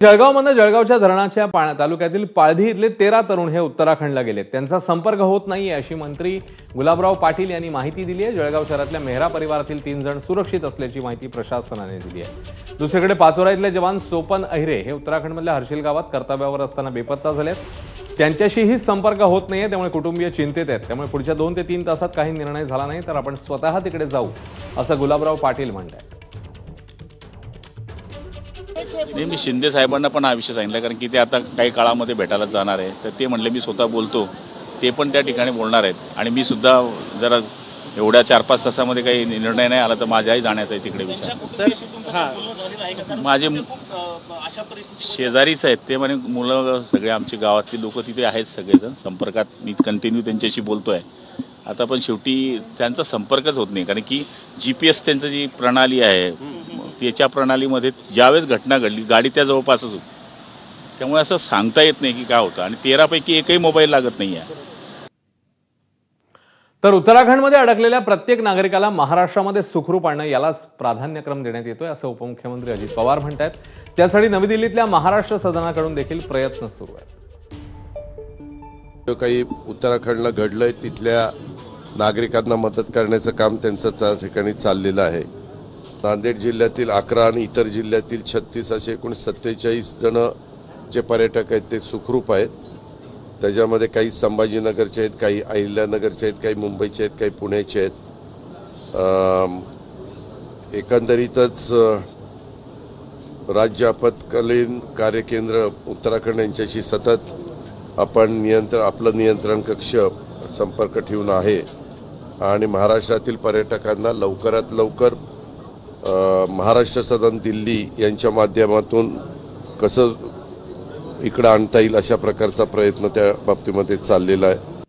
जळगावमधनं जळगावच्या धरणाच्या पाण्या तालुक्यातील पाळधी इथले तेरा तरुण हे उत्तराखंडला गेले त्यांचा संपर्क होत नाहीये अशी मंत्री गुलाबराव पाटील यांनी माहिती दिली आहे जळगाव शहरातल्या मेहरा परिवारातील तीन जण सुरक्षित असल्याची माहिती प्रशासनाने दिली आहे दुसरीकडे पाचोरा इथले जवान सोपन अहिरे हे उत्तराखंडमधल्या हर्षिल गावात कर्तव्यावर असताना बेपत्ता झालेत. त्यांच्याशीही संपर्क होत नाहीये त्यामुळे कुटुंबीय चिंतेत आहेत. त्यामुळे पुढच्या दोन ते तीन तासात काही निर्णय झाला नाही तर आपण स्वतः तिकडे जाऊ असं गुलाबराव पाटील म्हणतायत. नाही मी शिंदे साहेबांना पण हा विषय सांगितला कारण की ते आता काही काळामध्ये भेटायला जाणार आहे. तर ते म्हणले मी स्वतः बोलतो. ते पण त्या ठिकाणी बोलणार आहेत. आणि मी सुद्धा जरा एवढ्या चार पाच तासामध्ये काही निर्णय नाही आला तर माझ्याही जाण्याचा आहे तिकडे विचार. माझे शेजारीच आहेत. ते म्हणे मुलं सगळे आमची गावातली लोक तिथे आहेत सगळेजण. संपर्कात मी कंटिन्यू त्यांच्याशी बोलतोय. आता पण शेवटी त्यांचा संपर्कच होत नाही कारण की जी पी एस त्यांचं जी प्रणाली आहे त्याच्या प्रणालीमध्ये ज्यावेळेस घटना घडली गाडी त्या जवळपासच होती. त्यामुळे असं सांगता येत नाही की काय होतं. आणि तेरापैकी एकही मोबाईल लागत नाही आहे. तर उत्तराखंडमध्ये अडकलेल्या प्रत्येक नागरिकाला महाराष्ट्रामध्ये सुखरूप आणणं यालाच प्राधान्यक्रम देण्यात येतोय असं उपमुख्यमंत्री अजित पवार म्हणतायत. त्यासाठी नवी दिल्लीतल्या महाराष्ट्र सदनाकडून देखील प्रयत्न सुरू आहेत. जो काही उत्तराखंडला घडलंय तिथल्या नागरिकांना मदत करण्याचं काम त्यांचं त्या ठिकाणी चाललेलं आहे. नांदेड जिल्ह्यातील अकरा आणि इतर जिल्ह्यातील छत्तीस असे एकूण सत्तेचाळीस जण जे पर्यटक आहेत ते सुखरूप आहेत. त्याच्यामध्ये काही संभाजीनगरचे आहेत काही अहिल्यानगरचे आहेत काही मुंबईचे आहेत काही पुण्याचे आहेत. एकंदरीतच राज्य आपत्कालीन कार्यकेंद्र उत्तराखंड यांच्याशी सतत आपण नियंत्रण आपलं नियंत्रण कक्ष संपर्क ठेवून आहे. आणि महाराष्ट्रातील पर्यटकांना लवकरात लवकर महाराष्ट्र सदन दिल्ली यांच्या माध्यमातून कसं इकडं आणता येईल अशा प्रकारचा प्रयत्न त्या बाबतीमध्ये चाललेला आहे.